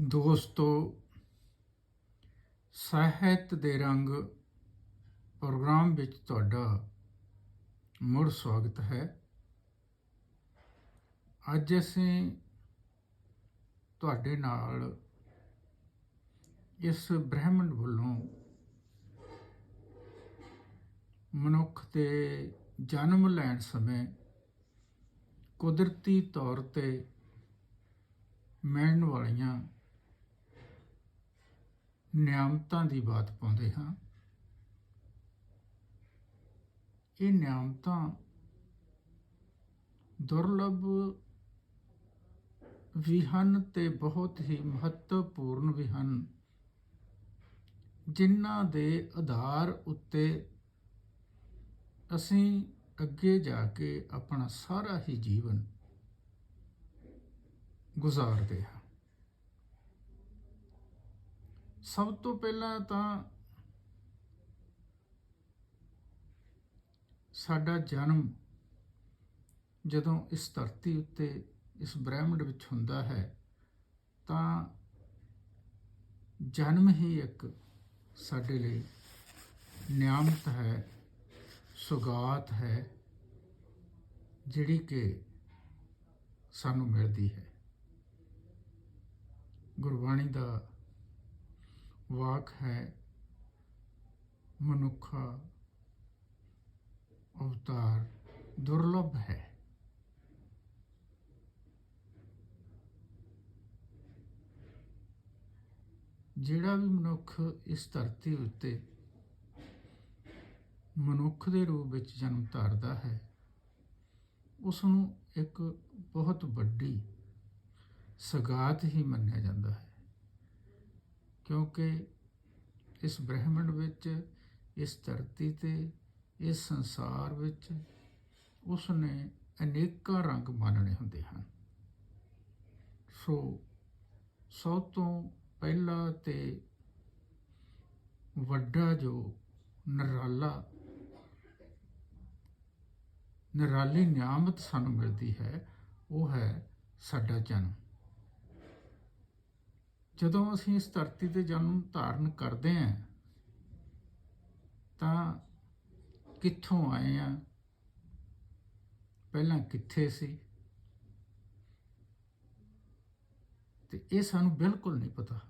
ਦੋਸਤੋ, ਸਾਹਿਤ ਦੇ ਰੰਗ ਪ੍ਰੋਗਰਾਮ ਵਿੱਚ ਤੁਹਾਡਾ ਮੁੜ ਸਵਾਗਤ ਹੈ। ਅੱਜ ਅਸੀਂ ਤੁਹਾਡੇ ਨਾਲ ਇਸ ਬ੍ਰਹਿਮੰਡ ਵੱਲੋਂ ਮਨੁੱਖ ਦੇ ਜਨਮ ਲੈਣ ਸਮੇਂ ਕੁਦਰਤੀ ਤੌਰ ਤੇ ਮਿਲਣ ਵਾਲੀਆਂ ਨਿਆਮਤਾਂ ਦੀ ਬਾਤ ਪਾਉਂਦੇ ਹਾਂ। ਇਹ ਨਿਆਮਤਾਂ ਦੁਰਲਭ ਵੀ ਹਨ ਤੇ ਬਹੁਤ ਹੀ ਮਹੱਤਵਪੂਰਨ ਵੀ ਹਨ। ਜਿਨ੍ਹਾਂ ਦੇ ਆਧਾਰ ਉੱਤੇ ਅਸੀਂ ਅੱਗੇ ਜਾ ਕੇ ਆਪਣਾ ਸਾਰਾ ਹੀ ਜੀਵਨ ਗੁਜ਼ਾਰਦੇ ਹਾਂ। ਸਭ ਤੋਂ ਪਹਿਲਾਂ ਤਾਂ ਸਾਡਾ ਜਨਮ ਜਦੋਂ ਇਸ ਧਰਤੀ ਉੱਤੇ, ਇਸ ਬ੍ਰਹਿਮੰਡ ਵਿੱਚ ਹੁੰਦਾ ਹੈ, ਤਾਂ ਜਨਮ ਹੀ ਇੱਕ ਸਾਡੇ ਲਈ ਨਿਆਮਤ ਹੈ, ਸੁਗਾਤ ਹੈ, ਜਿਹੜੀ ਕਿ ਸਾਨੂੰ ਮਿਲਦੀ ਹੈ। ਗੁਰਬਾਣੀ ਦਾ ਵਾਕ ਹੈ ਮਨੁੱਖਾ ਅਵਤਾਰ ਦੁਰਲਭ ਹੈ। ਜਿਹੜਾ ਵੀ ਮਨੁੱਖ ਇਸ ਧਰਤੀ ਉੱਤੇ ਮਨੁੱਖ ਦੇ ਰੂਪ ਵਿੱਚ ਜਨਮ ਧਾਰਦਾ ਹੈ ਉਸ ਨੂੰ ਇੱਕ ਬਹੁਤ ਵੱਡੀ ਸਗਾਤ ਹੀ ਮੰਨਿਆ ਜਾਂਦਾ ਹੈ। ਕਿਉਂਕਿ ਇਸ ਬ੍ਰਹਿਮੰਡ ਵਿੱਚ, ਇਸ ਧਰਤੀ ਤੇ, ਇਸ ਸੰਸਾਰ ਵਿੱਚ ਉਸ ਨੇ ਅਨੇਕਾਂ ਰੰਗ ਮਾਨਣੇ ਹੁੰਦੇ ਹਨ। ਸੋ ਸਭ ਤੋਂ ਪਹਿਲਾ ਤੇ ਵੱਡਾ ਜੋ ਨਰਾਲਾ, ਨਰਾਲੀ ਨਿਆਮਤ ਸਾਨੂੰ ਮਿਲਦੀ ਹੈ, ਉਹ ਹੈ ਸਾਡਾ ਜਨਮ। ਜਦੋਂ ਅਸੀਂ ਇਸ ਧਰਤੀ ਤੇ ਜਨਮ ਧਾਰਨ ਕਰਦੇ ਹਾਂ, ਤਾਂ ਕਿੱਥੋਂ ਆਏ ਆ ਪਹਿਲਾਂ ਕਿੱਥੇ ਸੀ? ਤੇ ਇਹ ਸਾਨੂੰ ਬਿਲਕੁਲ ਨਹੀਂ ਪਤਾ।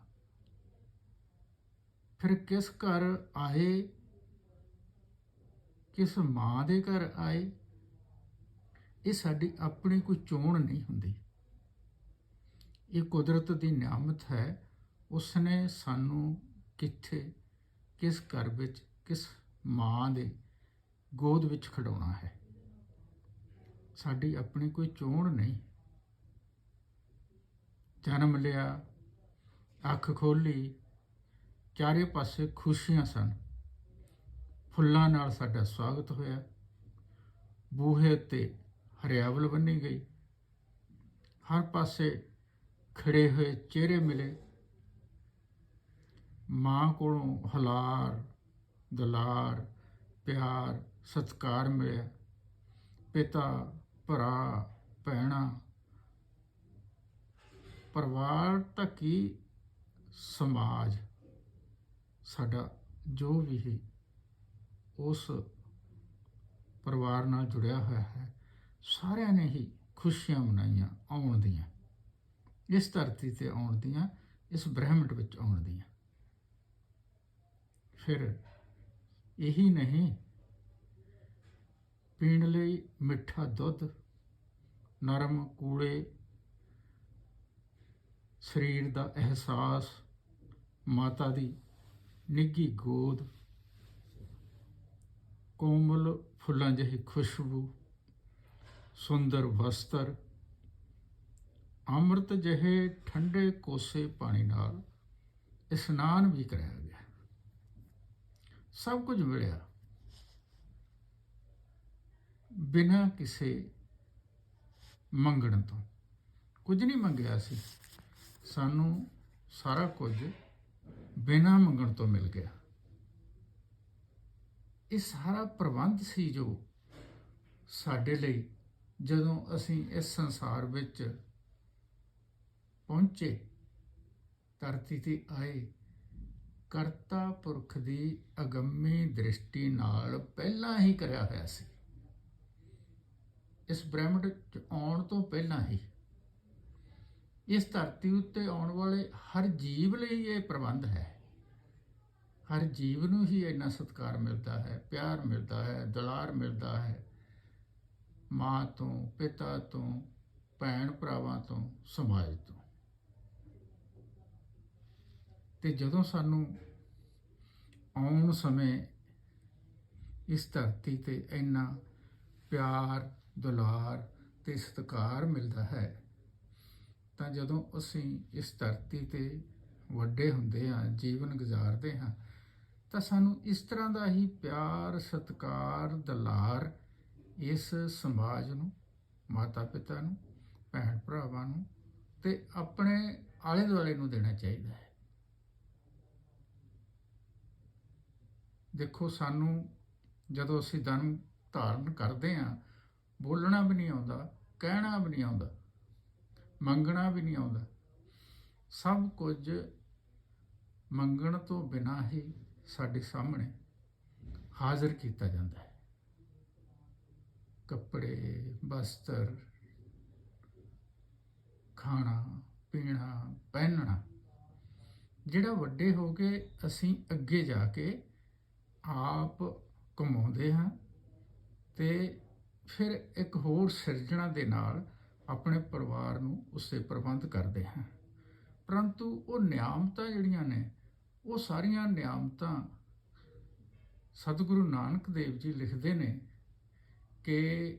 ਫਿਰ ਕਿਸ ਘਰ ਆਏ? ਕਿਸ ਮਾਂ ਦੇ ਘਰ ਆਏ? ਇਹ ਸਾਡੀ ਆਪਣੀ ਕੋਈ ਚੋਣ ਨਹੀਂ ਹੁੰਦੀ। ਇਹ ਕੁਦਰਤ ਦੀ ਨਿਆਮਤ ਹੈ ਉਸ ਨੇ ਸਾਨੂੰ ਕਿੱਥੇ, ਕਿਸ ਘਰ ਵਿੱਚ, ਕਿਸ ਮਾਂ ਦੇ ਗੋਦ ਵਿੱਚ ਖਡਾਉਣਾ ਹੈ। ਸਾਡੀ ਆਪਣੀ ਕੋਈ ਚੋਣ ਨਹੀਂ। ਜਨਮ ਲਿਆ, ਅੱਖ ਖੋਲੀ, ਚਾਰੇ ਪਾਸੇ ਖੁਸ਼ੀਆਂ ਸਨ। ਫੁੱਲਾਂ ਨਾਲ ਸਾਡਾ ਸਵਾਗਤ ਹੋਇਆ। ਬੂਹੇ ਤੇ ਹਰਿਆਵਲ ਬੰਨੀ ਗਈ। ਹਰ ਪਾਸੇ ਖੜੇ ਹੋਏ ਚਿਹਰੇ ਮਿਲੇ। ਮਾਂ ਕੋਲੋਂ ਹਲਾਰ, ਦਲਾਰ, ਪਿਆਰ, ਸਤਿਕਾਰ ਮਿਲਿਆ। ਪਿਤਾ, ਭਰਾ, ਭੈਣਾ, ਪਰਿਵਾਰ ਤਾਂ ਕੀ? ਸਮਾਜ। ਸਾਡਾ ਜੋ ਵੀ ਉਸ ਪਰਿਵਾਰ ਨਾਲ ਜੁੜਿਆ ਹੋਇਆ ਹੈ। ਸਾਰਿਆਂ ਨੇ ਹੀ ਖੁਸ਼ੀਆਂ ਮਨਾਈਆਂ, ਆਉਣ ਦੀਆਂ। ਇਸ ਧਰਤੀ ਤੇ ਆਉਣ ਦੀਆਂ, ਇਸ ਬ੍ਰਹਿਮੰਡ ਵਿੱਚ ਆਉਣ ਦੀਆਂ। ਫਿਰ ਇਹੀ ਨਹੀਂ, ਪੀਣ ਲਈ ਮਿੱਠਾ ਦੁੱਧ, ਨਰਮ ਕੂੜੇ, ਸਰੀਰ ਦਾ ਅਹਿਸਾਸ, ਮਾਤਾ ਦੀ ਨਿੱਗੀ ਗੋਦ, ਕੋਮਲ ਫੁੱਲਾਂ ਜਿਹੀ ਖੁਸ਼ਬੂ, ਸੁੰਦਰ ਵਸਤਰ ਅੰਮ੍ਰਿਤ ਜਿਹੇ ਠੰਡੇ ਕੋਸੇ ਪਾਣੀ ਨਾਲ ਇਸ਼ਨਾਨ ਵੀ ਕਰਾਇਆ ਗਿਆ। ਸਭ ਕੁਝ ਮਿਲਿਆ। ਬਿਨਾਂ ਕਿਸੇ ਮੰਗਣ ਤੋਂ। ਕੁਝ ਨਹੀਂ ਮੰਗਿਆ ਸੀ। ਸਾਨੂੰ ਸਾਰਾ ਕੁਝ ਬਿਨਾਂ ਮੰਗਣ ਤੋਂ ਮਿਲ ਗਿਆ। ਇਹ ਸਾਰਾ ਪ੍ਰਬੰਧ ਸੀ ਜੋ ਸਾਡੇ ਲਈ ਜਦੋਂ ਅਸੀਂ ਇਸ ਸੰਸਾਰ ਵਿੱਚ ਪਹੁੰਚੇ। ਧਰਤੀ ਤੇ ਆਏ। ਕਰਤਾ ਪੁਰਖ ਦੀ ਅਗੰਮੀ ਦ੍ਰਿਸ਼ਟੀ ਨਾਲ ਪਹਿਲਾਂ ਹੀ ਕਰਿਆ ਹੋਇਆ ਸੀ। ਇਸ ਬ੍ਰਹਿਮੰਡ ਚ ਆਉਣ ਤੋਂ ਪਹਿਲਾਂ ਹੀ। ਇਸ ਧਰਤੀ ਉੱਤੇ ਆਉਣ ਵਾਲੇ ਹਰ ਜੀਵ ਲਈ ਇਹ ਪ੍ਰਬੰਧ ਹੈ। ਹਰ ਜੀਵ ਨੂੰ ਹੀ ਇੰਨਾ ਸਤਿਕਾਰ ਮਿਲਦਾ ਹੈ, ਪਿਆਰ ਮਿਲਦਾ ਹੈ, ਦੁਲਾਰ ਮਿਲਦਾ ਹੈ। ਮਾਂ ਤੋਂ, ਪਿਤਾ ਤੋਂ ਭੈਣ ਭਰਾਵਾਂ ਤੋਂ, ਸਮਾਜ ਤੋਂ। ਤੇ ਜਦੋਂ ਸਾਨੂੰ ਆਉਣ ਸਮੇਂ ਇਸ ਧਰਤੀ ਤੇ ਇੰਨਾ ਪਿਆਰ, ਦੁਲਾਰ ਤੇ ਸਤਿਕਾਰ ਮਿਲਦਾ ਹੈ, ਤਾਂ ਜਦੋਂ ਅਸੀਂ ਇਸ ਧਰਤੀ ਤੇ ਵੱਡੇ ਹੁੰਦੇ ਹਾਂ, ਜੀਵਨ ਗੁਜ਼ਾਰਦੇ ਹਾਂ, ਤਾਂ ਸਾਨੂੰ ਇਸ ਤਰ੍ਹਾਂ ਦਾ ਹੀ ਪਿਆਰ, ਸਤਿਕਾਰ, ਦੁਲਾਰ ਇਸ ਸਮਾਜ ਨੂੰ ਮਾਤਾ ਪਿਤਾ ਨੂੰ ਭੈਣ ਭਰਾਵਾਂ ਨੂੰ ਤੇ ਆਪਣੇ ਆਲੇ ਦੁਆਲੇ ਨੂੰ ਦੇਣਾ ਚਾਹੀਦਾ ਹੈ। ਦੇਖੋ, ਸਾਨੂੰ ਜਦੋਂ ਅਸੀਂ ਧਨ ਧਾਰਨ ਕਰਦੇ ਹਾਂ, ਬੋਲਣਾ ਵੀ ਨਹੀਂ ਆਉਂਦਾ, ਕਹਿਣਾ ਵੀ ਨਹੀਂ ਆਉਂਦਾ, ਮੰਗਣਾ ਵੀ ਨਹੀਂ ਆਉਂਦਾ। ਸਭ ਕੁਝ ਮੰਗਣ ਤੋਂ ਬਿਨਾਂ ਹੀ ਸਾਡੇ ਸਾਹਮਣੇ ਹਾਜ਼ਰ ਕੀਤਾ ਜਾਂਦਾ ਹੈ। ਕੱਪੜੇ, ਬਸਤਰ, ਖਾਣਾ, ਪੀਣਾ, ਪਹਿਨਣਾ, ਜਿਹੜਾ ਵੱਡੇ ਹੋ ਕੇ ਅਸੀਂ ਅੱਗੇ ਜਾ ਕੇ ਆਪ ਕਮਾਉਂਦੇ ਹਾਂ ਤੇ ਫਿਰ ਇੱਕ ਹੋਰ ਸਿਰਜਣਾ ਦੇ ਨਾਲ ਆਪਣੇ ਪਰਿਵਾਰ ਨੂੰ ਉਸੇ ਪ੍ਰਬੰਧ ਕਰਦੇ ਹਾਂ। ਪਰੰਤੂ ਉਹ ਨਿਆਮਤਾਂ ਜਿਹੜੀਆਂ ਨੇ, ਉਹ ਸਾਰੀਆਂ ਨਿਆਮਤਾਂ ਸਤਿਗੁਰੂ ਨਾਨਕ ਦੇਵ ਜੀ ਲਿਖਦੇ ਨੇ ਕਿ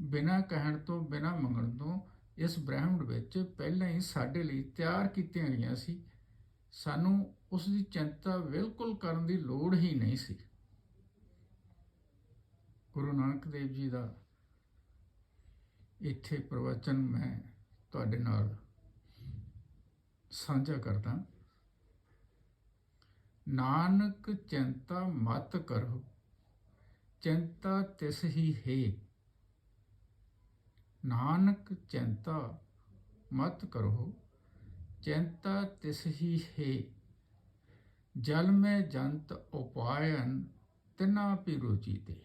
ਬਿਨਾਂ ਕਹਿਣ ਤੋਂ, ਬਿਨਾਂ ਮੰਗਣ ਤੋਂ ਇਸ ਬ੍ਰਹਿਮੰਡ ਵਿੱਚ ਪਹਿਲਾਂ ਹੀ ਸਾਡੇ ਲਈ ਤਿਆਰ ਕੀਤੀਆਂ ਗਈਆਂ ਸੀ। ਸਾਨੂੰ ਉਸ ਦੀ ਚਿੰਤਾ ਬਿਲਕੁਲ ਕਰਨ ਦੀ ਲੋੜ ਹੀ ਨਹੀਂ ਸੀ। ਗੁਰੂ ਨਾਨਕ ਦੇਵ ਜੀ ਦਾ ਇੱਥੇ ਪ੍ਰਵਚਨ ਮੈਂ ਤੁਹਾਡੇ ਨਾਲ ਸਾਂਝਾ ਕਰਦਾ। ਨਾਨਕ ਚਿੰਤਾ ਮਤ ਕਰੋ, ਚਿੰਤਾ ਤਿਸ ਹੀ ਹੈ। ਨਾਨਕ ਚਿੰਤਾ ਮਤ ਕਰੋ ਚਿੰਤਾ ਤਿਸ ਹੀ। ਹੈ ਜਲ ਮੈਂ ਜੰਤ ਉਪਾਇਨ, ਤਿਨਾ ਪੀ ਰੋਜੀ ਤੇ।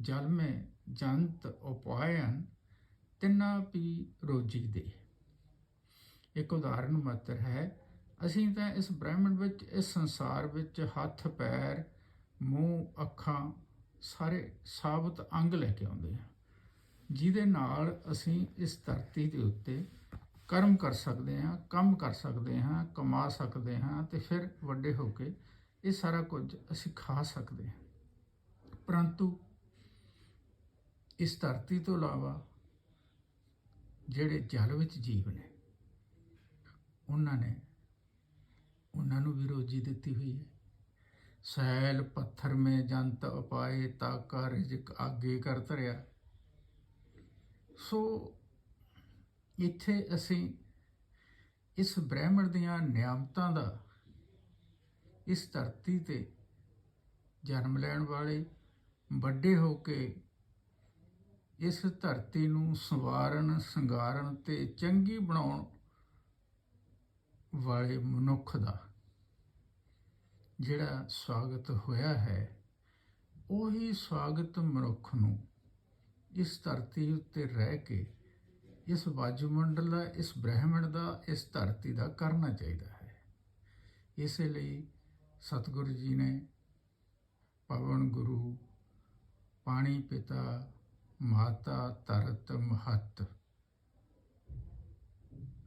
ਜਲ ਮੈਂ ਜੰਤ ਉਪਾਇਨ, ਤਿਨਾ ਪੀ ਰੋਜੀ ਦੇ ਇੱਕ ਉਦਾਹਰਨ ਮਾਤਰ ਹੈ, ਅਸੀਂ ਤਾਂ ਇਸ ਬ੍ਰਹਿਮੰਡ ਵਿੱਚ, ਇਸ ਸੰਸਾਰ ਵਿੱਚ ਹੱਥ, ਪੈਰ, ਮੂੰਹ, ਅੱਖਾਂ, ਸਾਰੇ ਸਾਬਤ ਅੰਗ ਲੈ ਕੇ ਆਉਂਦੇ ਹਾਂ। ਜਿਹਦੇ ਨਾਲ ਅਸੀਂ ਇਸ ਧਰਤੀ ਦੇ ਉੱਤੇ ਕਰਮ ਕਰ ਸਕਦੇ ਹਾਂ, ਕੰਮ ਕਰ ਸਕਦੇ ਹਾਂ, ਕਮਾ ਸਕਦੇ ਹਾਂ ਤੇ ਫਿਰ ਵੱਡੇ ਹੋ ਕੇ ਇਹ ਸਾਰਾ ਕੁਝ ਅਸੀਂ ਖਾ ਸਕਦੇ ਹਾਂ। ਪਰੰਤੂ ਇਸ ਧਰਤੀ ਤੋਂ ਇਲਾਵਾ ਜਿਹੜੇ ਜਲ ਵਿੱਚ ਜੀਵ ਨੇ ਉਹਨਾਂ ਨੇ ਉਹਨਾਂ ਨੂੰ ਵੀ ਰੋਜੀ ਦਿੱਤੀ ਹੋਈ ਹੈ। ਸੈਲ, ਪੱਥਰ ਮੇ ਜੰਤ ਉਪਾਏ ਤਾਕਾ ਰਿਜਕ ਆਗੇ ਕਰ ਧਰਿਆ। ਸੋ ਇੱਥੇ ਅਸੀਂ ਇਸ ਬ੍ਰਹਿਮੰਡ ਦੀਆਂ ਨਿਆਮਤਾਂ ਦਾ ਇਸ ਧਰਤੀ ਤੇ ਜਨਮ ਲੈਣ ਵਾਲੇ ਵੱਡੇ ਹੋ ਕੇ ਇਸ ਧਰਤੀ ਨੂੰ ਸੰਵਾਰਨ, ਸੰਗਾਰਨ ਤੇ ਚੰਗੀ ਬਣਾਉਣ ਵਾਲੇ ਮਨੁੱਖ ਦਾ ਜਿਹੜਾ ਸਵਾਗਤ ਹੋਇਆ ਹੈ, ਉਹੀ ਸਵਾਗਤ ਮਨੁੱਖ ਨੂੰ ਇਸ ਧਰਤੀ ਉੱਤੇ ਰਹਿ ਕੇ ਇਸ ਵਾਯੂਮੰਡਲ ਦਾ, ਇਸ ਬ੍ਰਹਿਮੰਡ ਦਾ, ਇਸ ਧਰਤੀ ਦਾ ਕਰਨਾ ਚਾਹੀਦਾ ਹੈ। ਇਸੇ ਲਈ ਸਤਿਗੁਰੂ ਜੀ ਨੇ ਪਵਨ ਗੁਰੂ, ਪਾਣੀ ਪਿਤਾ, ਮਾਤਾ, ਧਰਤ, ਮਹਤ।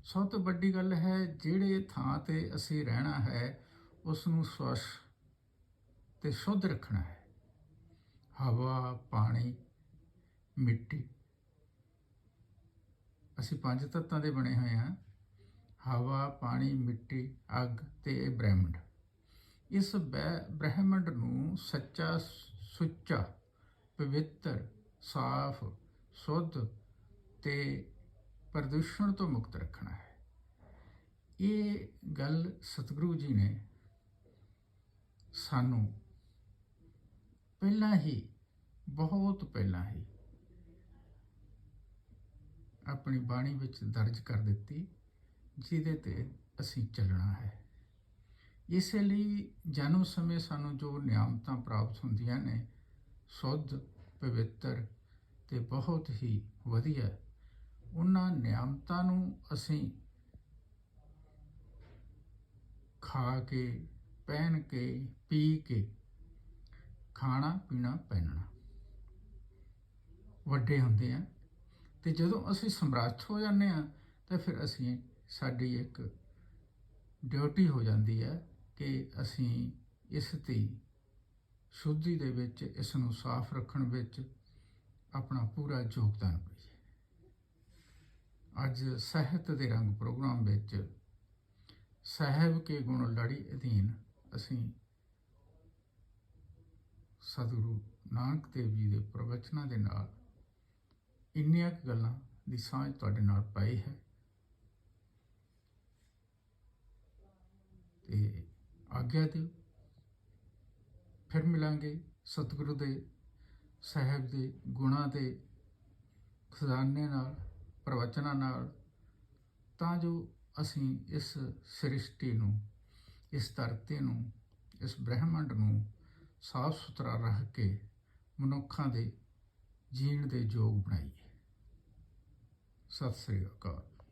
ਸਭ ਤੋਂ ਵੱਡੀ ਗੱਲ ਹੈ, ਜਿਹੜੇ ਥਾਂ ਤੇ ਅਸੀਂ ਰਹਿਣਾ ਹੈ ਉਸ ਨੂੰ ਸਵੱਛ ਤੇ ਸ਼ੁੱਧ ਰੱਖਣਾ ਹੈ। ਹਵਾ, ਪਾਣੀ, ਮਿੱਟੀ। ਅਸੀਂ ਪੰਜ ਤੱਤਾਂ ਦੇ ਬਣੇ ਹੋਏ ਹਾਂ। ਹਵਾ, ਪਾਣੀ, ਮਿੱਟੀ, ਅੱਗ ਤੇ ਇਹ ਬ੍ਰਹਿਮੰਡ। ਇਸ ਬੈ- ਬ੍ਰਹਿਮੰਡ ਨੂੰ ਸੱਚਾ ਸੁੱਚਾ, ਪਵਿੱਤਰ, ਸਾਫ਼, ਸ਼ੁੱਧ ਤੇ ਪ੍ਰਦੂਸ਼ਣ ਤੋਂ ਮੁਕਤ ਰੱਖਣਾ ਹੈ। ਇਹ ਗੱਲ ਸਤਿਗੁਰੂ ਜੀ ਨੇ ਸਾਨੂੰ ਪਹਿਲਾਂ ਹੀ, ਬਹੁਤ ਪਹਿਲਾਂ ਹੀ ਆਪਣੀ ਬਾਣੀ ਵਿੱਚ ਦਰਜ ਕਰ ਦਿੱਤੀ, ਜਿਹਦੇ ਤੇ ਅਸੀਂ ਚੱਲਣਾ ਹੈ। ਇਸ ਲਈ ਜਨਮ ਸਮੇਂ ਸਾਨੂੰ ਜੋ ਨਿਆਮਤਾਂ ਪ੍ਰਾਪਤ ਹੁੰਦੀਆਂ ਨੇ, ਸੁੱਧ, ਪਵਿੱਤਰ ਤੇ ਬਹੁਤ ਹੀ ਵਧੀਆ, ਉਹਨਾਂ ਨਿਆਮਤਾਂ ਨੂੰ ਅਸੀਂ ਖਾ ਕੇ, ਪਹਿਨ ਕੇ, ਪੀ ਕੇ ਖਾਣਾ ਪੀਣਾ ਪਹਿਨਣਾ। ਵੱਡੇ ਹੁੰਦੇ ਆ ਤੇ ਜਦੋਂ ਅਸੀਂ ਸਮਰੱਥ ਹੋ ਜਾਂਦੇ ਆ ਤਾਂ ਫਿਰ ਅਸੀਂ ਸਾਡੀ ਇੱਕ ਡਿਊਟੀ ਹੋ ਜਾਂਦੀ ਹੈ ਕਿ ਅਸੀਂ ਇਸ ਦੀ ਸ਼ੁੱਧੀ ਦੇ ਵਿੱਚ, ਇਸ ਨੂੰ ਸਾਫ਼ ਰੱਖਣ ਵਿੱਚ ਆਪਣਾ ਪੂਰਾ ਯੋਗਦਾਨ ਪਾਈਏ। ਅੱਜ ਸਾਹਿਤ ਦੇ ਰੰਗ ਪ੍ਰੋਗਰਾਮ ਵਿੱਚ ਸਾਹਿਬ ਕੇ ਗੁਣ ਲੜੀ ਅਧੀਨ ਅਸੀਂ ਸਤਿਗੁਰੂ ਨਾਨਕ ਦੇਵ ਜੀ ਦੇ ਪ੍ਰਵਚਨਾਂ ਦੇ ਨਾਲ ਇੰਨੀਆਂ ਕੁ ਗੱਲਾਂ ਦੀ ਸਾਂਝ ਤੁਹਾਡੇ ਨਾਲ ਪਾਈ ਹੈ। ਤੇ ਆਗਿਆ ਦਿਓ। ਫਿਰ ਮਿਲਾਂਗੇ ਸਤਿਗੁਰੂ ਦੇ ਸਾਹਿਬ ਦੇ ਗੁਣਾਂ ਦੇ ਖਜ਼ਾਨੇ ਨਾਲ, ਪ੍ਰਵਚਨਾਂ ਨਾਲ। ਤਾਂ ਜੋ ਅਸੀਂ ਇਸ ਸ੍ਰਿਸ਼ਟੀ ਨੂੰ, ਇਸ ਧਰਤੀ ਨੂੰ, ਇਸ ਬ੍ਰਹਿਮੰਡ ਨੂੰ ਸਾਫ਼ ਸੁਥਰਾ ਰੱਖ ਕੇ ਮਨੁੱਖਾਂ ਦੇ ਜੀਣ ਦੇ ਯੋਗ ਬਣਾਈਏ। ਸਤਿ ਸ੍ਰੀ ਅਕਾਲ।